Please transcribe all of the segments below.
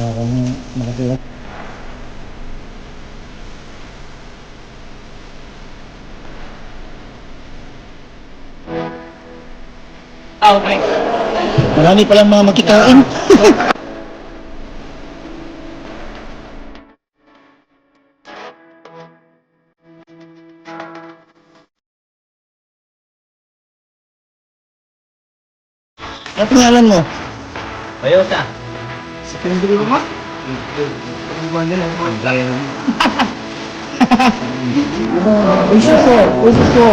Malaki lang. Okay. Marami palang mga makikain. Ano pangalan mo? Toyota. Si Kendry mo? Uso ko, uso ko.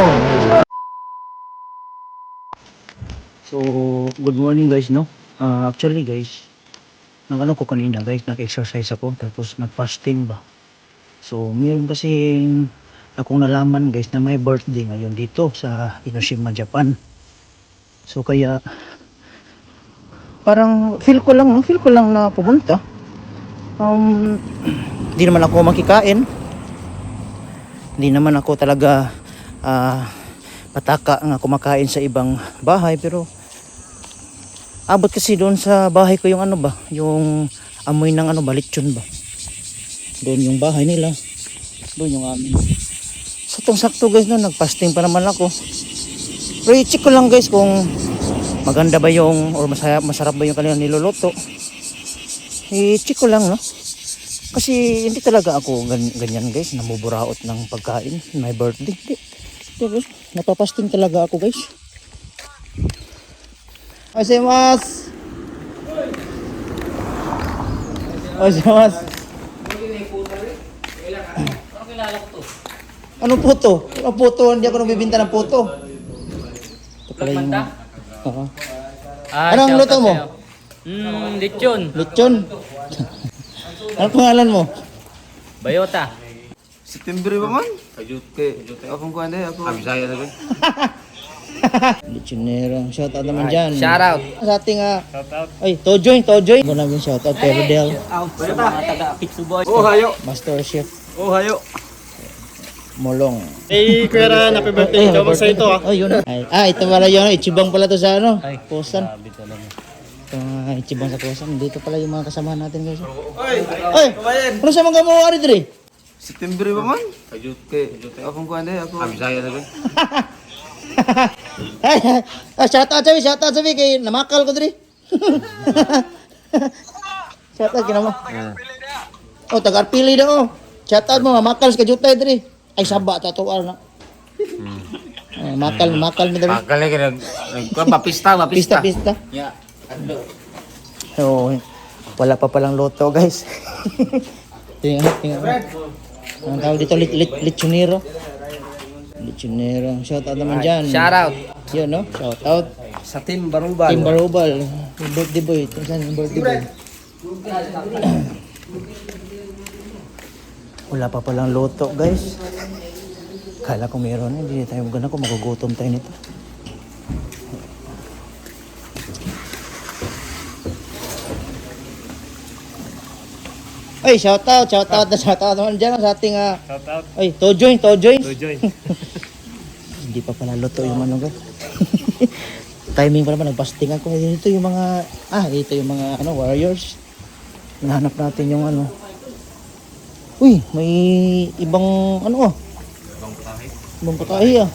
So, good morning guys, no? Ah, actually guys, nang ano ko kanina guys, nag-exercise ako, tapos nag-fasting ba? So, meron kasi akong nalaman guys na may birthday ngayon dito sa Hiroshima, Japan. So, kaya parang feel ko lang, feel ko lang na pumunta. Um, hindi naman ako makikain. Hindi naman ako talaga ah, pataka nga kumakain sa ibang bahay pero abot kasi doon sa bahay ko yung ano ba, yung amoy ng ano ba, lechon ba. Doon yung bahay nila. Doon yung amin. Saktong sakto guys no, nagpasting pa naman ako. Pero i-check ko lang guys kung maganda ba yung or masaya, masarap ba yung kanilang niluluto. I-check ko lang no. Kasi hindi talaga ako gan- ganyan guys, namuburaot ng pagkain, my birthday. Hindi. Guys. Napapasting talaga ako guys. Oshimas! Oshimas! Anong puto? Anong puto? Hindi ako nagbibinta ng puto. Ito pala yung... Oo. Ah, Anong shoutout luto mo? sa'yo. Hmm, lechon. Lechon. Anong pangalan mo? Bayota. September ba man? Kay, akong kuhan dahil ako. Kami saya sabi. Lechonero. Shout out naman dyan. Shout out. Sa ating uh, ay, Tojoy, Tojoy. Ako namin shout out kay Rodel, Out sa mga taga Pixu Boys. Oh, hayo. Master Chef Oh, hayo. Molong. Eh, Kuya Ran, happy birthday. Ikaw sa ito ah. Oh, yun. Ay, ah, ito pala yun. Ichibang pala to sa ano? Ay, Pusan. Sabi talaga. Ito mga ichibang sa Pusan. Dito pala yung mga kasamahan natin guys. Oy, Ay, ano sa mga mo ari dre? September ba man? Kay, akong kuhan dahil ako. Kami saya sabi. ay, ah, shout out sabi, shout out sabi kay namakal ko dre. shout out kinamo. Oh, tagarpili daw. oh. Shout out mo, mamakal sa kajutay dre. Ay, saba, tatuar na. Ay, makal, makal mi dre. Akala ka nag, nagkuhan pa, pista Pista, pista. Yeah. So, wala pa palang loto, guys. tingnan, tingnan. Ang tawag dito, lit, lit, lechonero. Lechonero. Shout out naman dyan. Shout out. Yun, no? Shout out. Sa Team Barubal. Team Barubal. Birthday boy. Saan yung birthday boy? Wala pa palang loto, guys. Kala ko meron. Hindi tayo maganda ko. Magugutom tayo nito. Ay, shout out, shout out, shout out naman dyan sa ating ah, Shout out. ay, Tojoy, Tojoy. To join. Hindi pa pala luto yung ano guys. Timing pa naman, nagpasting ako. Dito yung mga, ah, dito yung mga ano, warriors. Hinahanap natin yung ano. Uy, may ibang ano ah. Ibang putahe. Ibang putahe ah.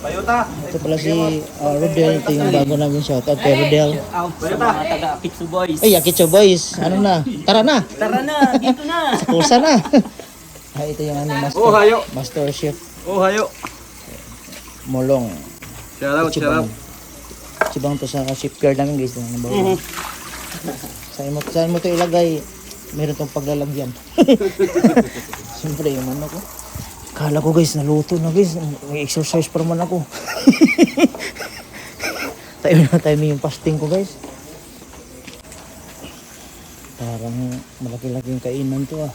Bayota. Ito pala si ah, Rodel. Ito yung bago namin shoutout kay Rodel. Sa mga taga Pixu Boys. Ay, Akitso boys. Ano na? Tara na. Tara na, dito na. Pusa na. Ay, ito yung aming master. Oh, hayo. Master chef Oh, hayo. Molong. Shout out, shout out. Sibang to sa shipyard namin guys. Yung number one. Saan mo, saan mo to ilagay? Meron tong paglalagyan. Siyempre yung ano ko. Kala ko guys, naluto na guys. May exercise pa naman ako. tayo na tayo yung fasting ko guys. Parang malaki-laki yung kainan to ah.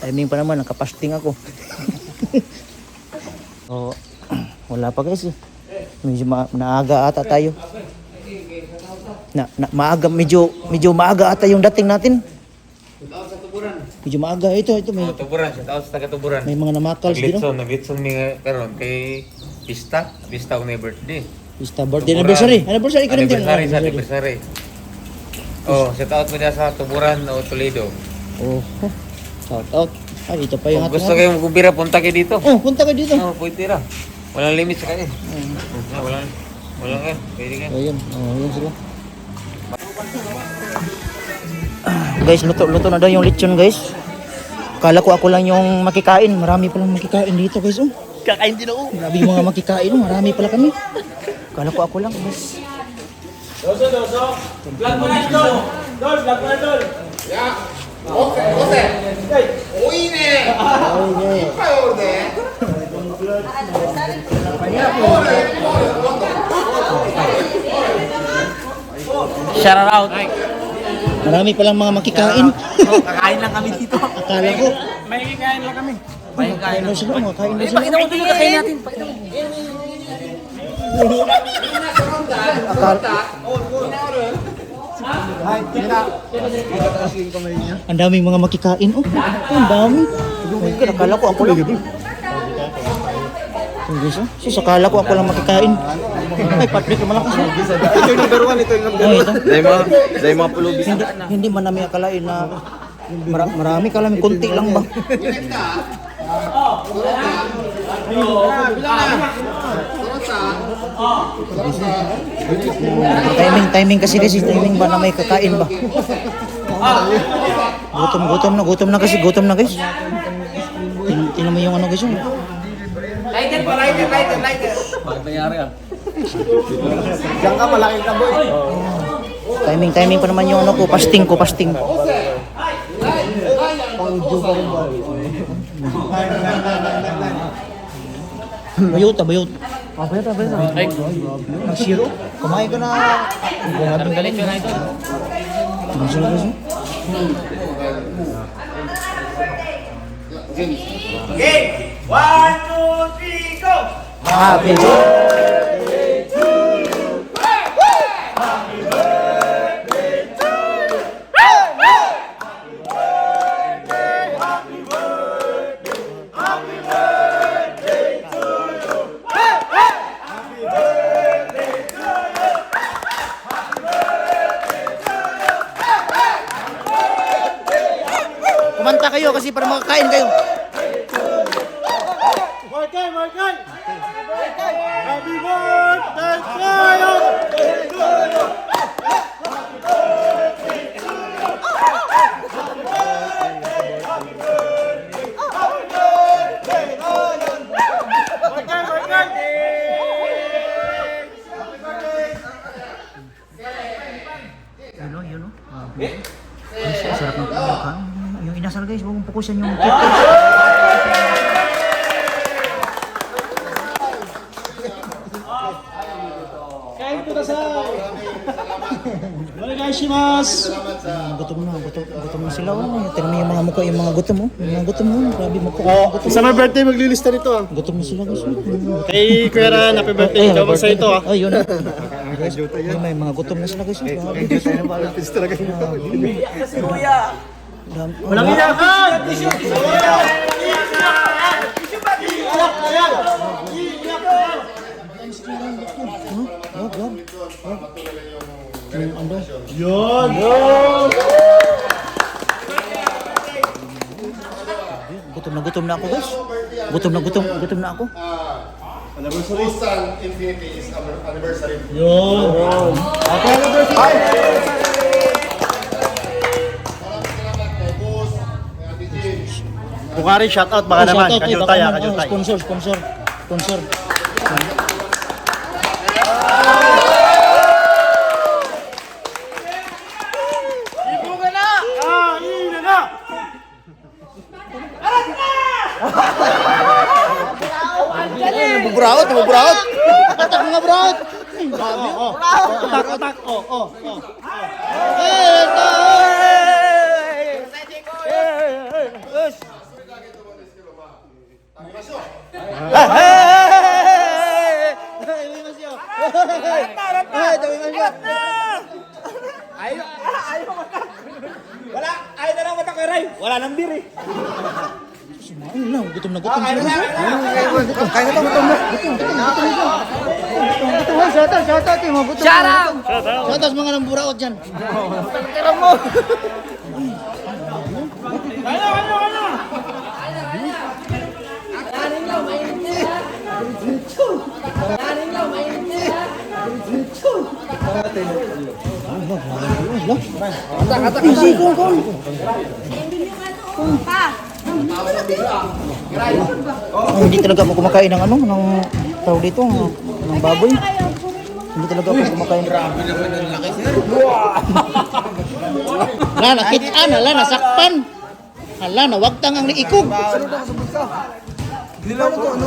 Timing pa naman, nakapasting ako. so, wala pa guys eh. Medyo ma- naaga ata tayo. Na, na maaga medyo medyo maaga ata yung dating natin. Medyo maaga ito ito may Tuburan, shout out sa taga Tuburan. may mga namakals dito. Naglitson, naglitson mi karon kay Pista, Pista na birthday. Pista birthday anniversary. Anniversary ka rin din. Anniversary sa anniversary. Oh, shout out mo dyan sa Tuburan o Toledo. Oh, oh. shout out. Ay, ito pa yung Kung ating gusto kayong kumbira, punta kayo dito. Oh, punta ka dito. Oh, pwede ra. Walang limit sa kayo. Oh, walang, walang kayo. Pwede kayo. Ayun, oh, yun sila. Guys, luto luto na daw yung lechon, guys. Kala ko ako lang yung makikain. Marami palang makikain dito, guys. Oh. Kakain din ako. Grabe yung mga makikain. Oh. Marami pala kami. Kala ko ako lang, guys. Shout out. Marami palang mga makikain. Kakain lang kami dito. Akala ko. May kakain lang kami. May kain daw sila, mga kain daw sila. Pakita mo ito yung kakain natin. Akala, ang daming mga makikain. Oh, ang dami. Oh akala ko ako lang. Hindi siya. Sus, akala ko ako lang makikain. Ay, Patrick, malakas. Ito yung number one, ito yung number Oh, ito. Dahil mga, dahil mga pulubi. Hindi, hindi man namin akalain na mara, marami ka lang, kunti lang ba? timing, timing kasi kasi timing ba na may kakain ba? Gutom, gutom na, gutom na kasi, gutom na guys. Tin- Tingnan mo yung ano guys yung Bakit nangyari ah? Diyan ka, malaki ka boy. timing, timing pa naman yung ano ko, pasting ko, pasting. Bayot, ah, bayot. Ah, bayot, ah, bayot. ah. Ay, Zero. Kumain ka na. galit yun na ito. Ano sila guys? Happy birthday para makakain kayo. Pukusan yung guys. Kain ko na sa... Onegaishimasu! Ah, gutom na, gutom, gutom na sila. Oh. Tignan mo yung mga mukha, yung mga gutom oh. Yung mga gutom oh. Grabe mukha. Oh, sa my birthday, maglilista nito ah. Gutom na sila guys. oh. Kay Kuya Ran, happy birthday. Ikaw mag sa ito ah. Ay, yun. May, may mga gutom na sila guys. oh. Grabe. Si Kuya. Dam- Walang iyakan! Oh, God. Oh. Yung ano? Yun! Gutom na gutom na ako guys. Gutom na gutom, gutom na ako. Busan Infinity is our anniversary. Yun! Happy anniversary! Bukari, shout out baka Oh, naman. shoutout, eh, baka naman. Oh, kajutay. Sponsor, sponsor. Sponsor. Ah, ina na! Nabuburaot, nabuburaot. Atak mga buraot. Oh, oh. Atak, atak. Oh, oh, oh. Ayun lang, gutom na gutom sila. Gutom, kaya na gutom na. Gutom, gutom, gutom na. Ito, ay, shout out, shout out, mga buto. Shout out! Shout out mga nang buraot dyan. Tira mo! Easy, go, go. Oh, hindi talaga ako kumakain ng ano, ng tawag dito, ng, ng baboy. Hindi talaga ako kumakain. Grabe naman ang laki, sir. Wala, nakitaan, wala, nasakpan. Hala, nawagtang ang liikog. Dilaw ko ano,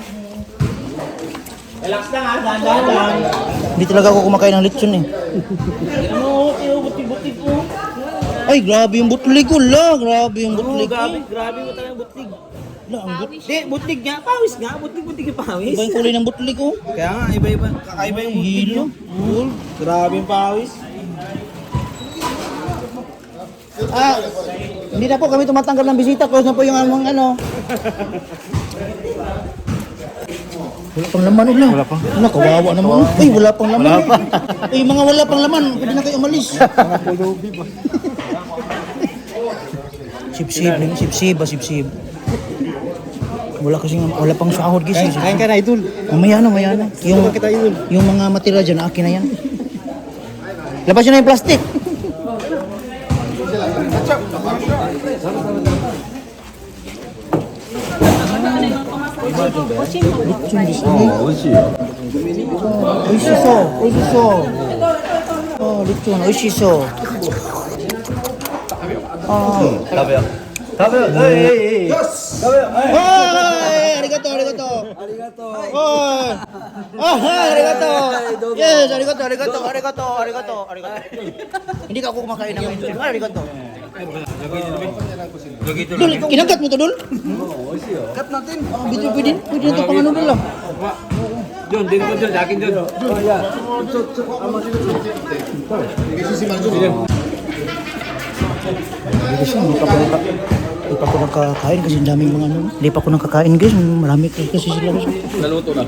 Relax lang ha, dahan-dahan lang. Hindi talaga ako kumakain ng lechon eh. Ano, iyo, butig-butig ko. Ay, grabe yung butlig ko, la. Grabe yung butlig ko. grabe, grabe mo talagang butig. La, ang but... Di, butig nga, pawis nga, butig-butig yung pawis. Iba yung kulay ng butlig ko. Kaya nga, iba-iba. Kakaiba yung Hilo. nyo. Grabe yung pawis. Ah, hindi na po kami tumatanggal ng bisita. Close na po yung among ano. Wala pang laman ulit. Wala pa. Wala, kawawa naman. Ay, wala pang laman. Wala pa. Ay, mga wala pang laman. Pwede na kayo umalis. Mga pulubi ba? Sip-sip, lang, sip-sip ba, sip-sip. Wala kasi wala pang sahod kasi. Kain ka na, idol. Mamaya na, mamaya na. Yung, yung mga matira dyan, akin na yan. Labas nyo na yung plastic. 美味しいもっぱいね。美味しい。美味しそう、美味しそう。ああ、リッチョ美味しそう。ああ、食べよ。う。食べよ。う。えい。よ。し。食べよ。う。はい。ありがとう、ありがとう。ありがとう。はい。あ、はい、ありがとう。いやいや、ありがとう、ありがとう、ありがとう、ありがとう、ありがとう。リカ細かい名前。ありがとう。Dul, kinagat mo to, Dul? Cut natin. Oh, pwede, pwede. Pwede na ito pang ano, Dul. Dun, din ko dun, akin dun. Guys, hindi pa naka, hindi pa ako nakakain kasi ang daming mga ano. Hindi pa ako nakakain guys, marami ka- kasi sila. Naluto na.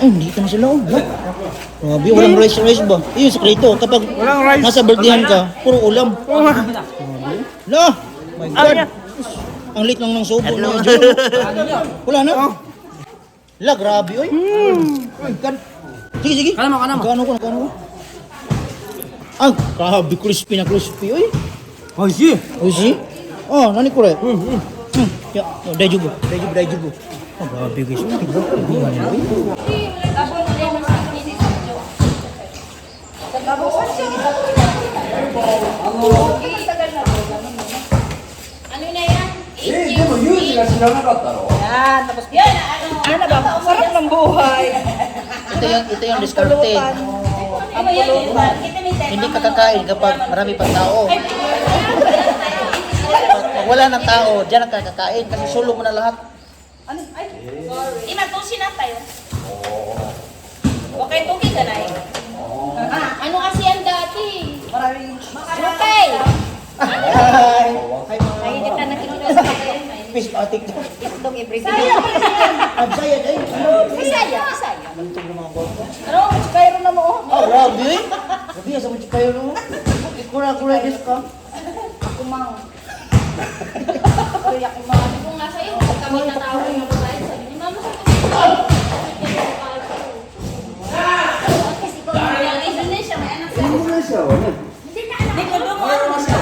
Ay, hindi ka na sila oh. What? Grabe, walang rice rice ba? Yun, sekreto. Kapag nasa birthdayan ka, puro ulam. La! My God! Ang lit lang ng subo. No? Wala na? La, grabe oy. My God. Sige, sige. Kala mo, kala mo. Nagkano ko, nagkano ko. Ah, grabe, crispy na crispy oy. Oh, si. Oh? Oh, nani ko rin? Hmm, hmm. Hmm, ya, oh, daijoubu, daijoubu, daijoubu. Oh, grabe guys. Oh, diba? Diba nila, oy? Ano na yan? Eh, di mo yun sila sila Yan, tapos yan, ano, ano na ba? Sarap ng buhay. Ito yung, ito yung discarded. Ano yan? Kita mo Hindi ka kakain kapag marami pang tao. Pag wala ng tao, diyan ang kakakain kasi sulo mo na lahat. Ano? Ay, sorry. Imatusin na tayo. Okay, tuki ka na eh. Ah, ano kasi yan dati? Maraming... Okay! Hi! Mainit na nakikinig sa kayo. Fish patik to. Itong everything. Absayad ay. Bisaya, Bisaya. Bantog ng mga goto. Ano? Kairo na mo. oh. Oh, grabe. Grabe, asa mo kayo no? Ikura-kura des ka. Ako mang. Ay, ako mang. Kung nga sa'yo, kami natawag ng may anak sa Indonesia, Hindi ka anak. Hindi ko doon mo ano siya.